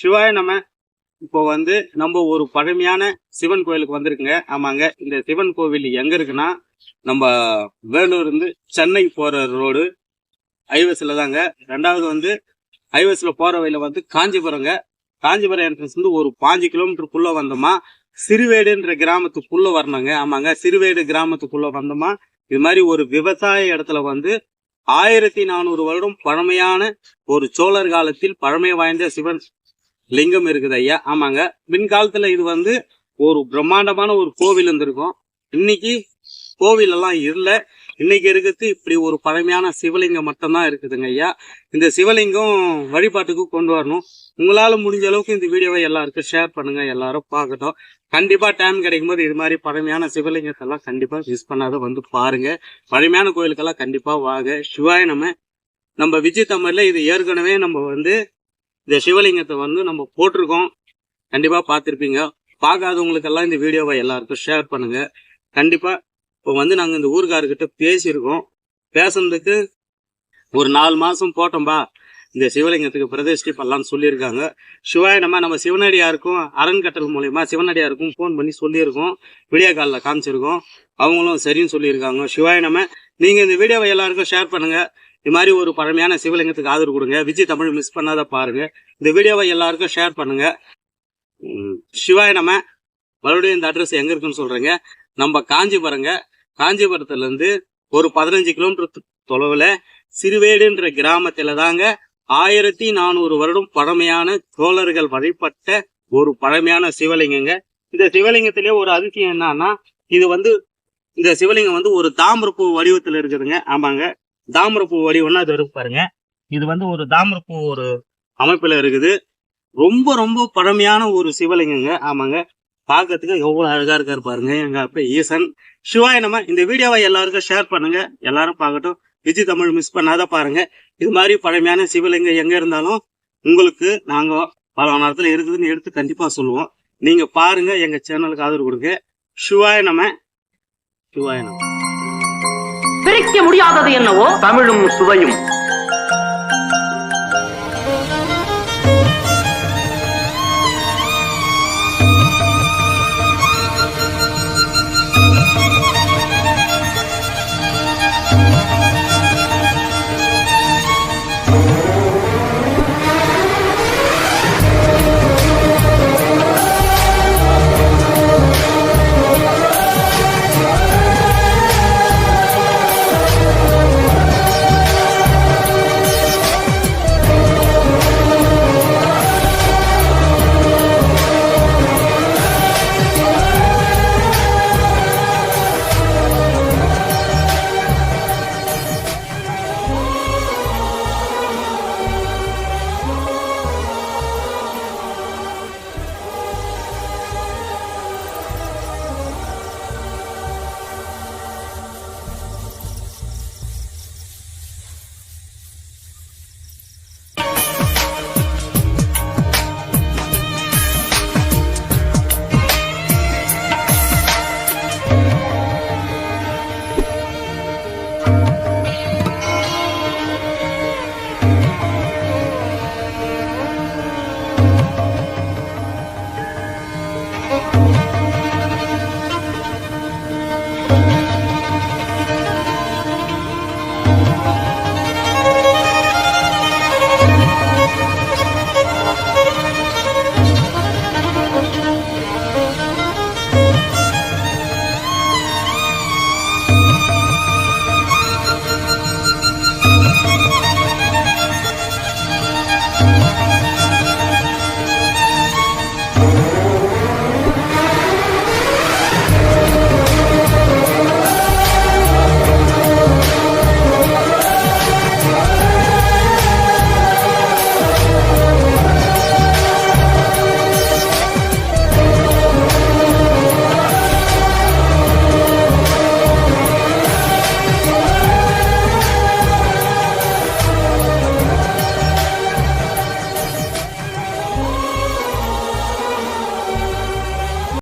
சிவாய நம்ம இப்போ வந்து நம்ம ஒரு பழமையான சிவன் கோயிலுக்கு வந்திருக்குங்க. ஆமாங்க. இந்த சிவன் கோவில் எங்க இருக்குன்னா நம்ம வேலூர் இருந்து சென்னை போற ரோடு ஐவஸ்ல தாங்க. ரெண்டாவது வந்து ஐவஸ்ல போற வழியில வந்து காஞ்சிபுரங்க. காஞ்சிபுரம் என்ட்ரன்ஸ் வந்து ஒரு பாஞ்சு கிலோமீட்டருக்குள்ள வந்தோமா சிறுவேடுன்ற கிராமத்துக்குள்ள வரணுங்க. ஆமாங்க. சிறுவேடு கிராமத்துக்குள்ள வந்தோமா இது மாதிரி ஒரு விவசாய இடத்துல வந்து ஆயிரத்தி நானூறு வருடம் பழமையான ஒரு சோழர் காலத்தில் பழமை வாய்ந்த சிவன் லிங்கம் இருக்குது ஐயா. ஆமாங்க. பின்காலத்துல இது வந்து ஒரு பிரம்மாண்டமான ஒரு கோவில் இருந்திருக்கும். இன்னைக்கு கோவில் எல்லாம் இல்லை. இன்னைக்கு இருக்கிறது இப்படி ஒரு பழமையான சிவலிங்கம் மட்டும்தான் இருக்குதுங்க ஐயா. இந்த சிவலிங்கம் வழிபாட்டுக்கு கொண்டு வரணும். உங்களால் முடிஞ்ச அளவுக்கு இந்த வீடியோவை எல்லாருக்கும் ஷேர் பண்ணுங்க. எல்லாரும் பார்க்கட்டும். கண்டிப்பாக டைம் கிடைக்கும் போது இது மாதிரி பழமையான சிவலிங்கத்தெல்லாம் கண்டிப்பாக மிஸ் பண்ணாத வந்து பாருங்க. பழமையான கோயிலுக்கெல்லாம் கண்டிப்பாக வாங்க. சிவாய நம்ம நம்ம விஜய் தமிழில் இது ஏற்கனவே நம்ம வந்து இந்த சிவலிங்கத்தை வந்து நம்ம போட்டிருக்கோம். கண்டிப்பாக பார்த்துருப்பீங்க. பார்க்காதவங்களுக்கெல்லாம் இந்த வீடியோவை எல்லாருக்கும் ஷேர் பண்ணுங்கள் கண்டிப்பாக இப்போ வந்து நாங்கள் இந்த ஊருக்காரர்கிட்ட பேசியிருக்கோம். பேசுனதுக்கு ஒரு நாலு மாதம் போட்டோம்பா. இந்த சிவலிங்கத்துக்கு பிரதிஷ்டி பண்ணலாம்னு சொல்லியிருக்காங்க. சிவாயினமாக நம்ம சிவனடியாருக்கும் அரண்கட்டல் மூலயமா சிவனடியாருக்கும் ஃபோன் பண்ணி சொல்லியிருக்கோம். வீடியோ காலில் காமிச்சிருக்கோம். அவங்களும் சரின்னு சொல்லியிருக்காங்க. சிவாயினமாக நீங்கள் இந்த வீடியோவை எல்லாருக்கும் ஷேர் பண்ணுங்கள் இது மாதிரி ஒரு பழமையான சிவலிங்கத்துக்கு ஆதரவு கொடுங்க. விஜய் தமிழ் மிஸ் பண்ணாத பாருங்க. இந்த வீடியோவை எல்லாருக்கும் ஷேர் பண்ணுங்க. சிவாய நம்ம மறுபடியும் இந்த அட்ரஸ் எங்க இருக்குன்னு சொல்றேங்க. நம்ம காஞ்சிபுரங்க. காஞ்சிபுரத்துல இருந்து ஒரு பதினஞ்சு கிலோமீட்டர் தொலைவுல சிறுவேடுன்ற கிராமத்துல தாங்க ஆயிரத்தி நானூறு வருடம் பழமையான சோழர்கள் வழிபட்ட ஒரு பழமையான சிவலிங்கங்க. இந்த சிவலிங்கத்திலே ஒரு அதிசயம் என்னன்னா இது வந்து இந்த சிவலிங்கம் வந்து ஒரு தாமிரப்பூ வடிவத்தில் இருக்குதுங்க. ஆமாங்க. தாமரப்பூ வடிவம்னா இது இருக்கு பாருங்க. இது வந்து ஒரு தாமரப்பூ ஒரு அமைப்பில் இருக்குது. ரொம்ப ரொம்ப பழமையான ஒரு சிவலிங்கங்க. ஆமாங்க. பார்க்கறதுக்கு எவ்வளோ அழகாக இருக்காரு பாருங்க. எங்கள் அப்பா ஈசன். சிவாய நம்ம இந்த வீடியோவை எல்லாருக்கும் ஷேர் பண்ணுங்க. எல்லாரும் பார்க்கட்டும். விஜய் தமிழ் மிஸ் பண்ணாத பாருங்க. இது மாதிரி பழமையான சிவலிங்கம் எங்கே இருந்தாலும் உங்களுக்கு நாங்கள் பல நேரத்தில் இருக்குதுன்னு எடுத்து கண்டிப்பாக சொல்லுவோம். நீங்கள் பாருங்க. எங்கள் சேனலுக்கு ஆதரவு கொடுங்க. சிவாய நம்ம. சிவாய நம்ம. பிரிக்க முடியாதது என்னவோ? தமிழும் சுவையும்.